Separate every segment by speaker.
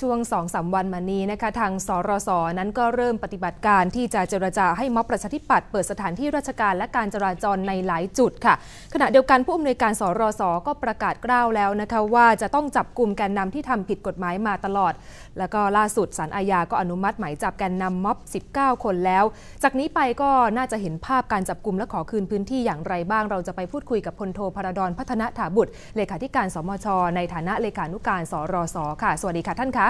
Speaker 1: ช่วง2อสวันมานี้นะคะทางสรสนั้นก็เริ่มปฏิบัติการที่จะเจรจาให้ม็อบประชาธิปัตย์เปิดสถานที่ราชการและการจราจรในหลายจุดค่ะ ขณะเดียวกันผู้อำนวยการสรสก็ประกาศกล้าวแล้วนะคะว่าจะต้องจับกลุ่มแกนนำที่ทำผิดกฎหมายมาตลอด แล้วก็ล่าสุดสารอาญาก็อนุมัติหมายจับแกนนำม็อบ 19 คนแล้ว จากนี้ไปก็น่าจะเห็นภาพการจับกลุ่มและขอคืนพื้นที่อย่างไรบ้าง เราจะไปพูดคุยกับพลโทพระดอนพัฒนถาบุตรเลขาธิการสมช ในฐานะเลขานุการสรสค่ะ สวัสดีค่ะท่านคะ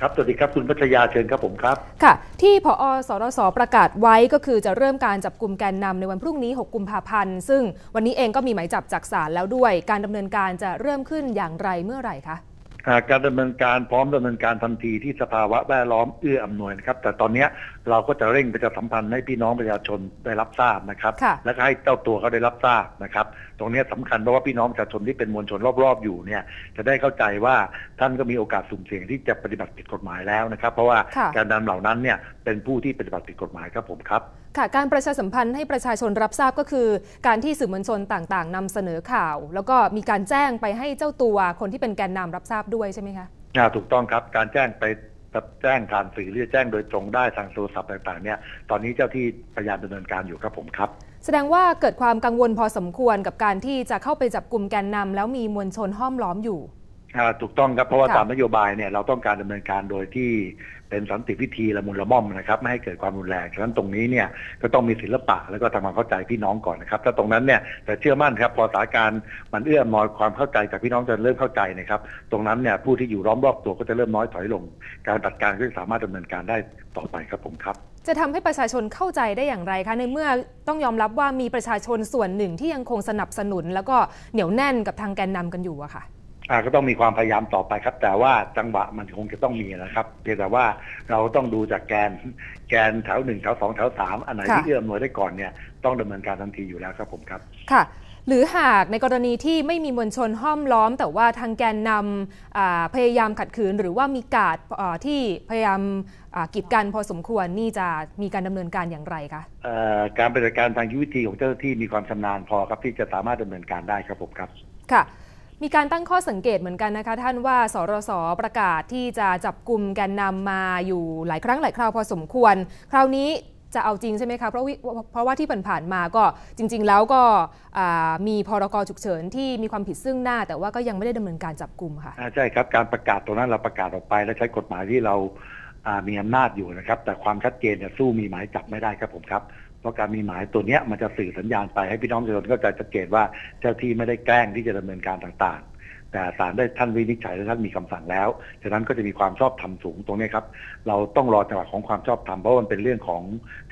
Speaker 2: ครับ สวัสดีครับ คุณพัชยาเชิญครับผมครับ
Speaker 1: ค่ะ ที่พอสรสประกาศไว้ก็คือจะเริ่มการจับกลุ่มแกนนำในวันพรุ่งนี้ 6 กุมภาพันธ์ ซึ่งวันนี้เองก็มีหมายจับจากศาลแล้วด้วย การดำเนินการจะเริ่มขึ้นอย่างไรเมื่อไหร่คะ
Speaker 2: การดำเนินการพร้อมดำเนินการทันทีที่สภาวะแวดล้อมเอื้ออำนวยนะครับ แต่ตอนนี้เราก็จะเร่งประชาสัมพันธ์ให้พี่น้องประชาชนได้รับทราบนะครับ และให้เจ้าตัวเขาได้รับทราบนะครับ ตรงนี้สำคัญเพราะว่าพี่น้องประชาชนที่เป็นมวลชนรอบๆอยู่เนี่ยจะได้เข้าใจว่าท่านก็มีโอกาสสุ่มเสี่ยงที่จะปฏิบัติผิดกฎหมายแล้วนะครับ เพราะว่าการนำเหล่านั้นเนี่ยเป็นผู้ที่ปฏิบัติผิดกฎหมายครับผมครับ
Speaker 1: ค่ะการประชาสัมพันธ์ให้ประชาชนรับทราบก็คือ การที่สื่อมวลชนต่างๆนำเสนอข่าว แล้วก็มีการแจ้งไปให้เจ้าตัวคนที่เป็นแกนนำรับทราบด้วยใช่ไหมคะ
Speaker 2: ถูกต้องครับการแจ้งไปแจ้งผ่านสื่อหรือแจ้งโดยตรงได้ทางโทรศัพท์ต่างๆเนี่ยตอนนี้เจ้าที่พยายามดำเนินการอยู่ครับผมครับ
Speaker 1: แสดงว่าเกิดความกังวลพอสมควรกับการที่จะเข้าไปจับกลุ่มแกนนำแล้วมีมวลชนห้อมล้อมอยู่
Speaker 2: ถูกต้องครับเพราะว่าตามนโยบายเนี่ยเราต้องการดำเนินการโดยที่เป็นสันติวิธีละมุนละม่อมนะครับไม่ให้เกิดความรุนแรงฉะนั้นตรงนี้เนี่ยก็ต้องมีศิลปะแล้วก็ทำความเข้าใจพี่น้องก่อนนะครับถ้าตรงนั้นเนี่ยแต่เชื่อมั่นครับพอสถานการณ์มันเอื้อมนอยความเข้าใจจากพี่น้องจะเริ่มเข้าใจนะครับตรงนั้นเนี่ยผู้ที่อยู่ล้อมรอบตัวก็จะเริ่มน้อยถอยลง การจัดการก็สามารถดำเนินการได้ต่อไปครับผมครับ
Speaker 1: จะทำให้ประชาชนเข้าใจได้อย่างไรคะในเมื่อต้องยอมรับว่ามีประชาชนส่วนหนึ่งที่ยังคงสนับสนุน แล้วก็เหนียวแน่นกับทางแกนนำกันอยู่อะค่ะ
Speaker 2: ก็ต้องมีความพยายามต่อไปครับ แต่ว่าจังหวะมันคงจะต้องมีนะครับเพียงแต่ว่าเราต้องดูจากแกนแกนแถวหนึ่งแถวสองแถวสามอันไหนที่เอื้อมหน่วยได้ก่อนเนี่ยต้องดำเนินการทันทีอยู่แล้วครับผมครับ
Speaker 1: ค่ะ หรือหากในกรณีที่ไม่มีมวลชนห้อมล้อม แต่ว่าทางแกนนำพยายามขัดขืน หรือว่ามีกาดที่พยายามกีดกันพอสมควรนี่จะมีการดำเนินการอย่างไรคะ
Speaker 2: การปฏิบัติการทางยุทธวิธีของเจ้าหน้าที่มีความชำนาญพอครับที่จะสามารถดำเนินการได้ครับผมครับ
Speaker 1: ค่ะ มีการตั้งข้อสังเกตเหมือนกันนะคะ ท่านว่าสรสประกาศที่จะจับกลุ่มแกนนำมาอยู่หลายครั้งหลายคราวพอสมควร คราวนี้จะเอาจริงใช่ไหมคะเพราะเพราะว่าที่ผ่านๆมาก็จริง ๆ แล้วก็มีพรกฉุกเฉินที่มีความผิดซึ่งหน้า แต่ว่าก็ยังไม่ได้ดำเนินการจับกลุ่มค่ะ
Speaker 2: ใช่ครับการประกาศตรงนั้นเราประกาศออกไป และใช้กฎหมายที่เรามีอำนาจอยู่นะครับ แต่ความชัดเจนเนี่ยสู้มีหมายจับไม่ได้ครับผมครับ ราะการมีหมายตัวนี้มันจะสื่อสัญญาณไปให้พี่น้องประชาชนก็จะชัดเจนว่าเจ้าที่ไม่ได้แกล้งที่จะดำเนินการต่างๆ แต่ศาลได้ท่านวินิจฉัยและท่านมีคำสั่งแล้วฉะนั้นก็จะมีความชอบธรรมสูงตรงนี้ครับ เราต้องรอจังหวะของความชอบธรรมเพราะมันเป็นเรื่องของ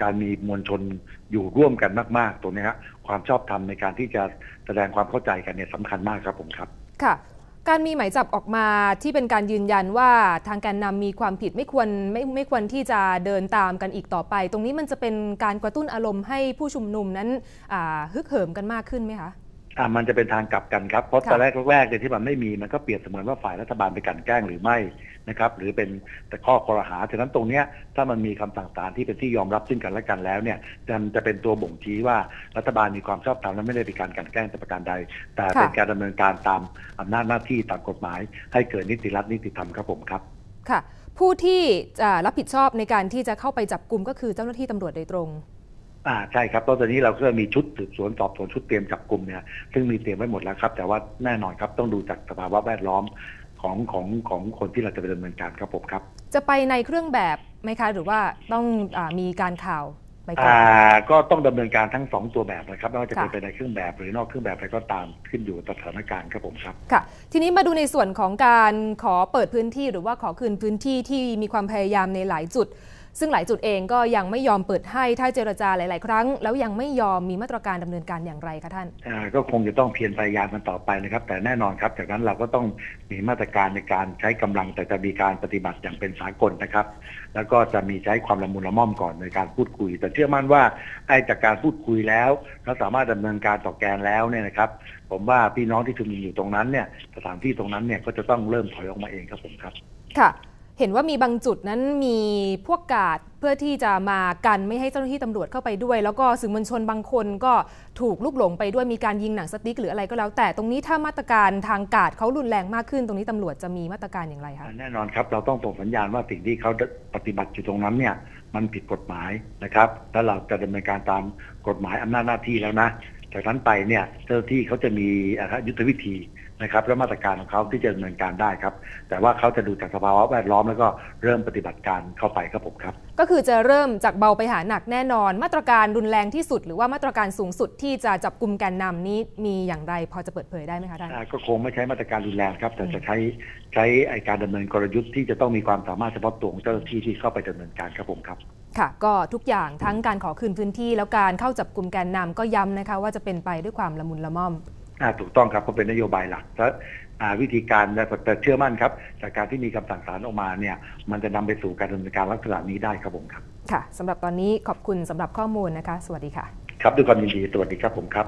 Speaker 2: การมีมวลชนอยู่ร่วมกันมาก ๆ ตรงนี้ครับความชอบธรรมในการที่จะแสดงความเข้าใจกันเนี่ยสำคัญมากครับผมครับ
Speaker 1: ค่ะ การมีหมายจับออกมาที่เป็นการยืนยันว่าทางแกนนำมีความผิดไม่ควรไม่ไม่ควรที่จะเดินตามกันอีกต่อไป ตรงนี้มันจะเป็นการกระตุ้นอารมณ์ให้ผู้ชุมนุมนั้นฮึกเหิมกันมากขึ้นไหมคะ
Speaker 2: อ่ามันจะเป็นทางกลับกันครับเพราะตอนแรกแรกเนี่ยที่มันไม่มีมันก็เปรียบเสมือนว่าฝ่ายรัฐบาลไปกันแกล้งหรือไม่ นะครับหรือเป็นแต่ข้อคอรหาฉะนั้นตรงเนี้ยถ้ามันมีคำสั่งศาลที่เป็นที่ยอมรับซึ่งกันและกันแล้วเนี่ยจะจะเป็นตัวบ่งชี้ว่ารัฐบาลมีความชอบธรรมและไม่ได้เป็นการกันแกล้งแต่ประการใด แต่เป็นการดำเนินการตามอำนาจหน้าที่ตามกฎหมาย ให้เกิดนิติรัฐนิติธรรมครับผมครับ
Speaker 1: ค่ะ ผู้ที่จะรับผิดชอบในการที่จะเข้าไปจับกลุ่มก็คือเจ้าหน้าที่ตำรวจโดยตรง
Speaker 2: อ่าใช่ครับตอนนี้เราก็มีชุดสืบสวนสอบสวนชุดเตรียมจับกลุ่มเนี่ยซึ่งมีเตรียมไว้หมดแล้วครับ แต่ว่าแน่นอนครับต้องดูจากสภาวะแวดล้อม ของของของคนที่เราจะไปดำเนินการครับผมครับ
Speaker 1: จะไปในเครื่องแบบไหมคะ หรือว่าต้องอมีการข่าว
Speaker 2: ไปก่อนก็ต้องดำเนินการทั้งสองตัวแบบนะครับไม่ว่าจะเป็นไปในเครื่องแบบหรือนอกเครื่องแบบอะไรก็ตามขึ้นอยู่กับสถานการณ์ครับผมครับ
Speaker 1: ค่ะ ทีนี้มาดูในส่วนของการขอเปิดพื้นที่หรือว่าขอคืนพื้นที่ที่มีความพยายามในหลายจุด ซึ่งหลายจุดเองก็ยังไม่ยอมเปิดให้ถ้าเจรจาหลาย ๆ ครั้ง แล้วยังไม่ยอมมีมาตรการดำเนินการอย่างไรคะท่าน
Speaker 2: ก็คงจะต้องเพียรพยายามกันต่อไปนะครับ แต่แน่นอนครับ จากนั้นเราก็ต้องมีมาตรการในการใช้กำลังแต่จะมีการปฏิบัติอย่างเป็นสากลนะครับ แล้วก็จะมีใช้ความละมุนละม่อมก่อนในการพูดคุย แต่เชื่อมั่นว่าไอ้จากการพูดคุยแล้วเราสามารถดำเนินการต่อแกนแล้วเนี่ยนะครับ ผมว่าพี่น้องที่ชุมนุมอยู่ตรงนั้นเนี่ยสถานที่ตรงนั้นเนี่ยก็จะต้องเริ่มถอยออกมาเองครับผมครับ
Speaker 1: ค่ะ เห็นว่ามีบางจุดนั้นมีพวกกาดเพื่อที่จะมากันไม่ให้เจ้าหน้าที่ตำรวจเข้าไปด้วย แล้วก็สื่อมวลชนบางคนก็ถูกลุกหลงไปด้วยมีการยิงหนังสติ๊กหรืออะไรก็แล้ว แต่ตรงนี้ถ้ามาตรการทางกาดเขารุนแรงมากขึ้น ตรงนี้ตำรวจจะมีมาตรการอย่างไรคะ
Speaker 2: แน่นอนครับ เราต้องส่งสัญญาณว่าสิ่งที่เขาปฏิบัติอยู่ตรงนั้นเนี่ยมันผิดกฎหมายนะครับ แล้วเราจะดำเนินการตามกฎหมายอำนาจหน้าที่แล้วนะ จากนั้นไปเนี่ยเจ้าหน้าที่เขาจะมีอ่ายุทธวิธีนะครับและมาตรการของเขาที่จะดำเนินการได้ครับ แต่ว่าเขาจะดูจากสภาวะแวดล้อมแล้วก็เริ่มปฏิบัติการเข้าไปครับผมครับ
Speaker 1: ก็คือจะเริ่มจากเบาไปหาหนักแน่นอน มาตรการรุนแรงที่สุด หรือว่ามาตรการสูงสุดที่จะจับกลุ่มแกนนำนี้มีอย่างไรพอจะเปิดเผยได้ไหมคะท่าน
Speaker 2: อ่าก็คงไม่ใช้มาตรการรุนแรงครับ แต่จะใช้ใช้ไอ้การดำเนินกลยุทธ์ที่จะต้องมีความสามารถเฉพาะตัวของเจ้าหน้าที่ที่เข้าไปดำเนินการครับผมครับ
Speaker 1: ค่ะ ก็ทุกอย่างทั้งการขอคืนพื้นที่ แล้วการเข้าจับกลุ่มแกนนำก็ย้ำนะคะว่าจะเป็นไปด้วยความละมุนละม่อม
Speaker 2: อ่าถูกต้องครับเพราะเป็นนโยบายหลักและอ่าวิธีการและแต่เชื่อมั่นครับ จากการที่มีคำสั่งศาลออกมาเนี่ยมันจะนำไปสู่การดำเนินการลักษณะนี้ได้ครับผมครับ
Speaker 1: ค่ะสำหรับตอนนี้ขอบคุณสำหรับข้อมูลนะคะ สวัสดีค่ะ
Speaker 2: ครับด้วยความยินดีสวัสดีครับผมครับ